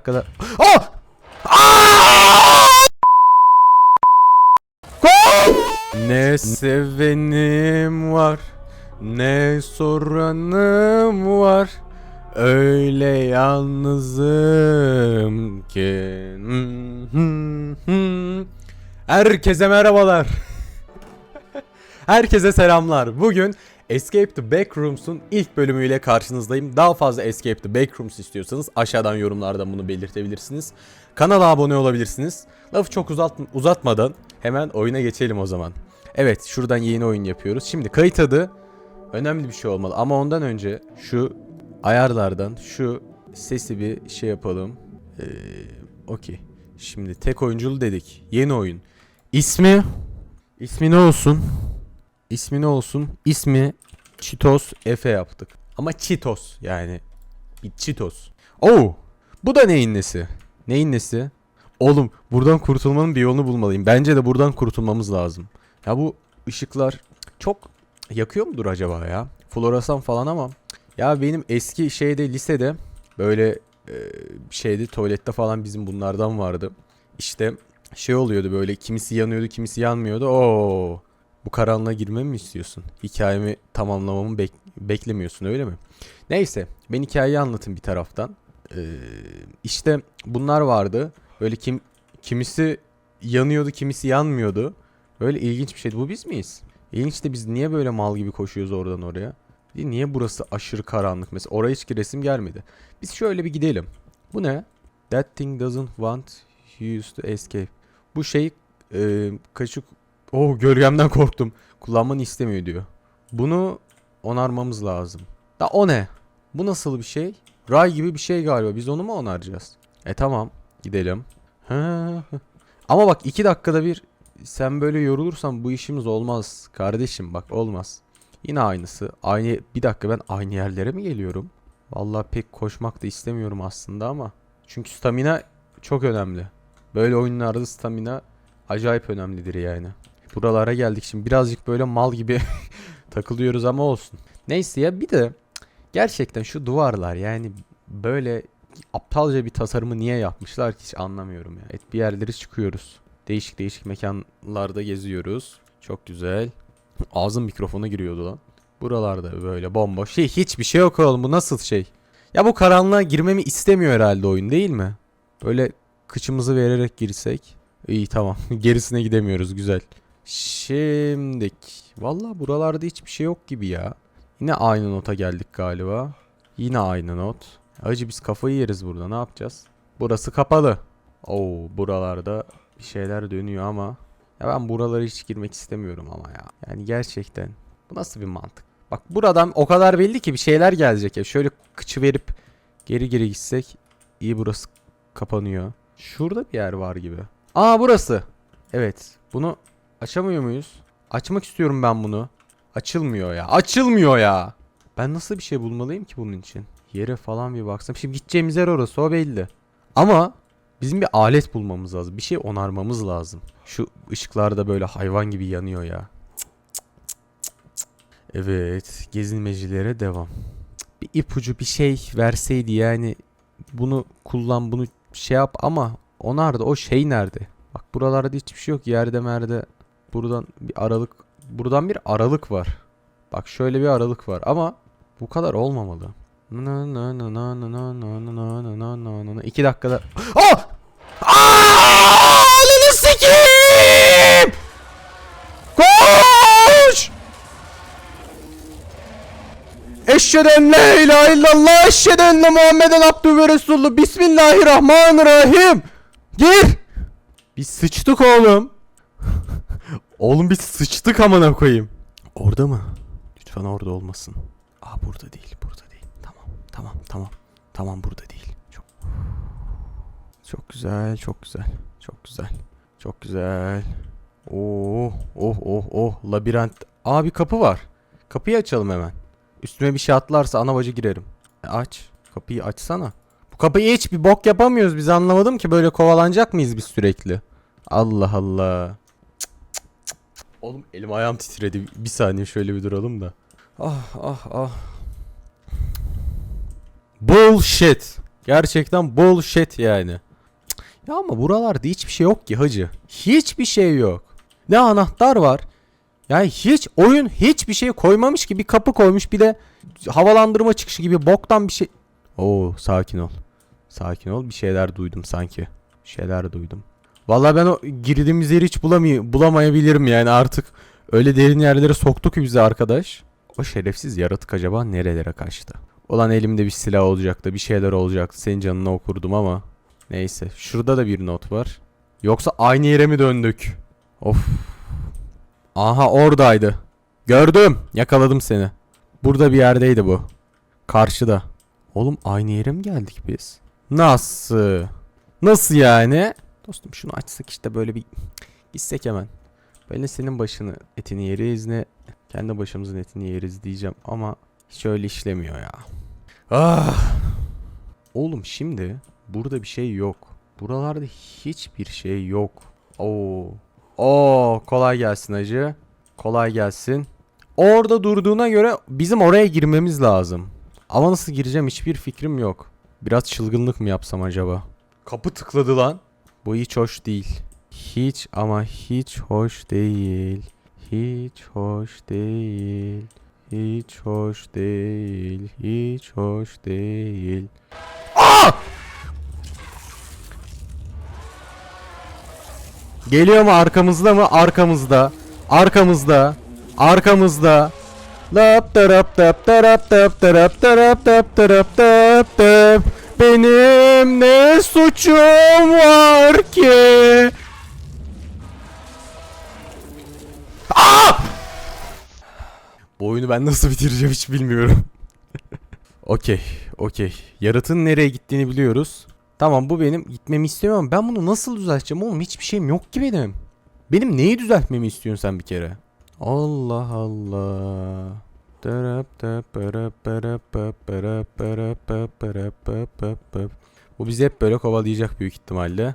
dakikada. Ah! Ah! Ne sevenim var, ne soranım var. Öyle yalnızım ki. Herkese merhabalar. Herkese selamlar. Bugün Escape the Backrooms'un ilk bölümüyle karşınızdayım. Daha fazla Escape the Backrooms istiyorsanız aşağıdan yorumlardan bunu belirtebilirsiniz. Kanala abone olabilirsiniz. Lafı çok uzat uzatmadan hemen oyuna geçelim o zaman. Evet şuradan yeni oyun yapıyoruz. Şimdi kayıt adı önemli bir şey olmalı ama ondan önce şu ayarlardan şu sesi bir şey yapalım. Ee, Okey. Şimdi tek oyunculu dedik. Yeni oyun. İsmi İsmi ne olsun? İsmi ne olsun? İsmi Cheetos Efe yaptık. Ama Cheetos yani. Bir Cheetos. Oo! Bu da neyin nesi? Neyin nesi? Oğlum buradan kurtulmanın bir yolunu bulmalıyım. Bence de buradan kurtulmamız lazım. Ya bu ışıklar çok yakıyor mudur acaba ya? Floresan falan ama ya benim eski şeyde lisede böyle e, şeyde tuvalette falan bizim bunlardan vardı. İşte şey oluyordu böyle kimisi yanıyordu kimisi yanmıyordu. Oo bu karanlığa girmemi mi istiyorsun? Hikayemi tamamlamamı bek- beklemiyorsun öyle mi? Neyse ben hikayeyi anlatayım bir taraftan. Ee, işte bunlar vardı. Böyle kim kimisi yanıyordu kimisi yanmıyordu. Böyle ilginç bir şeydi. Bu biz miyiz? İlginç de biz niye böyle mal gibi koşuyoruz oradan oraya? Niye burası aşırı karanlık mesela? Oraya hiç resim gelmedi. Biz şöyle bir gidelim. Bu ne? That thing doesn't want you to escape. Bu şey e, kaşık... Oh gölgemden korktum. Kullanmanı istemiyor diyor. Bunu onarmamız lazım. Da o ne? Bu nasıl bir şey? Ray gibi bir şey galiba. Biz onu mu onaracağız? E tamam. Gidelim. Ama bak iki dakikada bir sen böyle yorulursan bu işimiz olmaz. Kardeşim bak olmaz. Yine aynısı. Aynı bir dakika ben aynı yerlere mi geliyorum? Vallahi pek koşmak da istemiyorum aslında ama. Çünkü stamina çok önemli. Böyle oyunlarda stamina acayip önemlidir yani. Buralara geldik şimdi birazcık böyle mal gibi takılıyoruz ama olsun. Neyse ya bir de gerçekten şu duvarlar yani böyle aptalca bir tasarımı niye yapmışlar hiç anlamıyorum ya. Et bir yerlere çıkıyoruz. Değişik değişik mekanlarda geziyoruz. Çok güzel. Ağzım mikrofona giriyordu lan. Buralarda böyle bomboş. Şey hiçbir şey yok oğlum bu nasıl şey? Ya bu karanlığa girmemi istemiyor herhalde oyun değil mi? Böyle kıçımızı vererek girsek. İyi tamam. Gerisine gidemiyoruz güzel. Şimdik. Valla buralarda hiçbir şey yok gibi ya. Yine aynı nota geldik galiba. Yine aynı not. Acı biz kafayı yeriz burada ne yapacağız? Burası kapalı. Oo buralarda bir şeyler dönüyor ama. Ya ben buralara hiç girmek istemiyorum ama ya. Yani gerçekten. Bu nasıl bir mantık? Bak buradan o kadar belli ki bir şeyler gelecek ya. Şöyle kıçı verip geri geri gitsek. iyi burası kapanıyor. Şurada bir yer var gibi. Aa burası. Evet. Bunu açamıyor muyuz? Açmak istiyorum ben bunu. Açılmıyor ya. Açılmıyor ya. Ben nasıl bir şey bulmalıyım ki bunun için? Yere falan bir baksam. Şimdi gideceğimiz yer orası o belli. Ama bizim bir alet bulmamız lazım. Bir şey onarmamız lazım. Şu ışıklar da böyle hayvan gibi yanıyor ya. Evet. Gezinmecilere devam. Bir ipucu bir şey verseydi yani bunu kullan bunu şey yap ama onar da o şey nerede? Bak buralarda hiçbir şey yok. Yerde merde. Buradan bir aralık. Buradan bir aralık var. Bak şöyle bir aralık var ama bu kadar olmamalı. Na. İki dakikada. Ah! Ananı sikeyim! Koş! Eşheden la ilahe illallah eşheden la Muhammeden abdü ve resulü Bismillahirrahmanirrahim Gir Biz sıçtık oğlum Oğlum biz sıçtık amına koyayım Orada mı? Lütfen orada olmasın Aa burada değil burada değil Tamam tamam tamam Tamam burada değil Çok Çok güzel çok güzel Çok güzel Çok güzel Oh oh oh oh labirent Aa bir kapı var Kapıyı açalım hemen Üstüme bir şey atlarsa ana bacı girerim. E, aç. Kapıyı açsana. Bu kapıyı hiç bir bok yapamıyoruz biz anlamadım ki böyle kovalanacak mıyız biz sürekli? Allah Allah. Cık, cık, cık, cık. Oğlum elim ayağım titredi. Bir saniye şöyle bir duralım da. Ah ah ah. Bullshit. Gerçekten bullshit yani. Ya ama buralarda hiçbir şey yok ki hacı. Hiçbir şey yok. Ne anahtar var. Yani hiç oyun hiçbir şey koymamış ki bir kapı koymuş bir de havalandırma çıkışı gibi boktan bir şey. Oo sakin ol. Sakin ol bir şeyler duydum sanki. Bir şeyler duydum. Vallahi ben o girdiğimiz yeri hiç bulamay bulamayabilirim yani artık öyle derin yerlere soktu ki bizi arkadaş. O şerefsiz yaratık acaba nerelere kaçtı? Ulan elimde bir silah olacaktı bir şeyler olacaktı senin canını okurdum ama. Neyse şurada da bir not var. Yoksa aynı yere mi döndük? Of. Aha oradaydı. Gördüm. Yakaladım seni. Burada bir yerdeydi bu. Karşıda. Oğlum aynı yere mi geldik biz? Nasıl? Nasıl yani? Dostum şunu açsak işte böyle bir gitsek hemen. Böyle senin başını etini yeriz ne kendi başımızın etini yeriz diyeceğim ama hiç öyle işlemiyor ya. Ah. Oğlum şimdi burada bir şey yok. Buralarda hiçbir şey yok. Oo. Oo kolay gelsin hacı. Kolay gelsin. Orada durduğuna göre bizim oraya girmemiz lazım. Ama nasıl gireceğim hiçbir fikrim yok. Biraz çılgınlık mı yapsam acaba? Kapı tıkladı lan. Bu hiç hoş değil. Hiç ama hiç hoş değil. Hiç hoş değil. Hiç hoş değil. Hiç hoş değil. Aa! Geliyor mu arkamızda mı? Arkamızda. Arkamızda. Arkamızda. Lap tarap tap tarap tap tarap tarap tap tarap tap tap. Benim ne suçum var ki? Aa! Bu oyunu ben nasıl bitireceğim hiç bilmiyorum. okey, okey. Yaratığın nereye gittiğini biliyoruz. Tamam bu benim gitmemi istemiyorum. Ben bunu nasıl düzelteceğim oğlum? Hiçbir şeyim yok ki benim. Benim neyi düzeltmemi istiyorsun sen bir kere? Allah Allah. Bu bizi hep böyle kovalayacak büyük ihtimalle.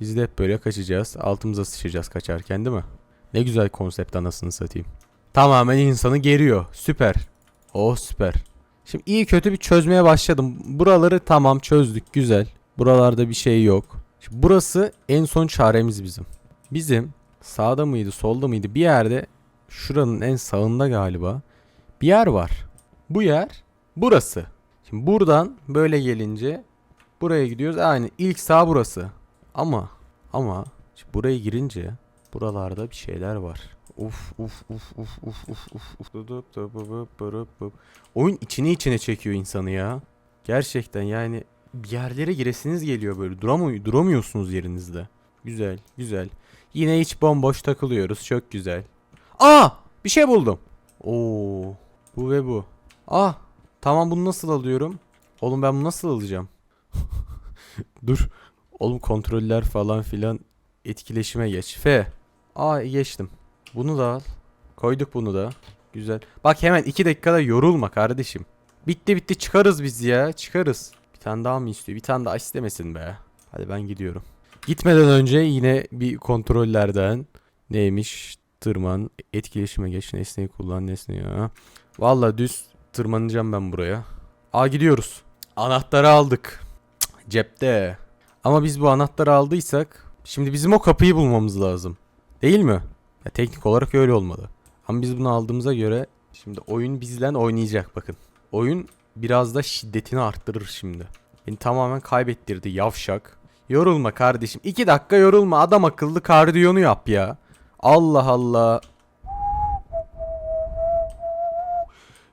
Biz de hep böyle kaçacağız. Altımıza sıçacağız kaçarken değil mi? Ne güzel konsept anasını satayım. Tamamen insanı geriyor. Süper. Oh süper. Şimdi iyi kötü bir çözmeye başladım. Buraları tamam çözdük güzel. Buralarda bir şey yok. Şimdi burası en son çaremiz bizim. Bizim sağda mıydı solda mıydı bir yerde şuranın en sağında galiba bir yer var. Bu yer burası. Şimdi buradan böyle gelince buraya gidiyoruz. Aynı ilk sağ burası. Ama ama şimdi buraya girince buralarda bir şeyler var. Uf uf uf uf uf uf uf uf. Oyun içine içine çekiyor insanı ya. Gerçekten yani bir yerlere giresiniz geliyor böyle. Duramıyor, duramıyorsunuz yerinizde. Güzel, güzel. Yine hiç bomboş takılıyoruz. Çok güzel. Aa! Bir şey buldum. Oo. Bu ve bu. Ah! Tamam bunu nasıl alıyorum? Oğlum ben bunu nasıl alacağım? Dur. Oğlum kontroller falan filan etkileşime geç. F. Aa geçtim. Bunu da al. Koyduk bunu da. Güzel. Bak hemen 2 dakikada yorulma kardeşim. Bitti bitti çıkarız biz ya. Çıkarız. Bir tane daha mı istiyor? Bir tane daha istemesin be. Hadi ben gidiyorum. Gitmeden önce yine bir kontrollerden neymiş? Tırman, etkileşime geç, nesneyi kullan, nesneyi. Ha. Valla düz tırmanacağım ben buraya. Aa gidiyoruz. Anahtarı aldık. Cepte. Ama biz bu anahtarı aldıysak şimdi bizim o kapıyı bulmamız lazım. Değil mi? Ya teknik olarak öyle olmalı. Ama biz bunu aldığımıza göre şimdi oyun bizden oynayacak bakın. Oyun biraz da şiddetini arttırır şimdi. Beni tamamen kaybettirdi yavşak. Yorulma kardeşim. 2 dakika yorulma. Adam akıllı kardiyonu yap ya. Allah Allah.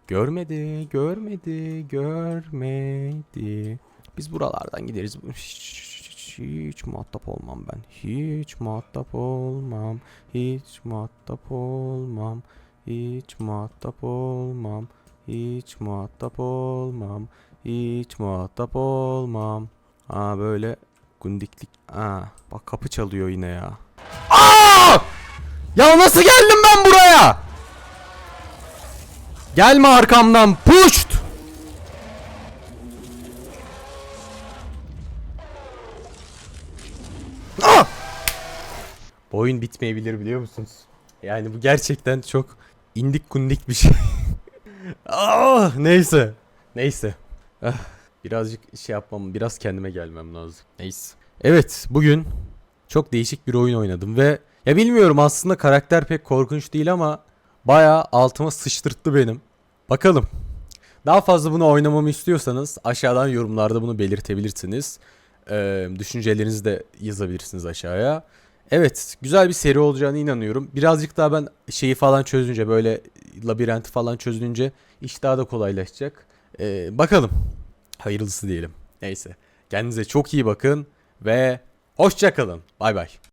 Görmedi, görmedi, görmedi. Biz buralardan gideriz. Hiç, hiç, muhatap olmam ben. Hiç muhatap olmam. Hiç muhatap olmam. Hiç muhatap olmam. Hiç muhatap olmam. Hiç muhatap olmam. Aa böyle gundiklik. Aa bak kapı çalıyor yine ya. Aa! Ya nasıl geldim ben buraya? Gelme arkamdan. Puşt! Ah! Bu oyun bitmeyebilir biliyor musunuz? Yani bu gerçekten çok indik kundik bir şey. ah, neyse. Neyse. Ah, Birazcık şey yapmam, biraz kendime gelmem lazım. Neyse. Evet, bugün çok değişik bir oyun oynadım ve ya bilmiyorum aslında karakter pek korkunç değil ama bayağı altıma sıçtırttı benim. Bakalım. Daha fazla bunu oynamamı istiyorsanız aşağıdan yorumlarda bunu belirtebilirsiniz. Ee, düşüncelerinizi de yazabilirsiniz aşağıya. Evet, güzel bir seri olacağına inanıyorum. Birazcık daha ben şeyi falan çözünce böyle labirenti falan çözünce iş daha da kolaylaşacak. Ee, bakalım. Hayırlısı diyelim. Neyse. Kendinize çok iyi bakın ve hoşça kalın. Bay bay.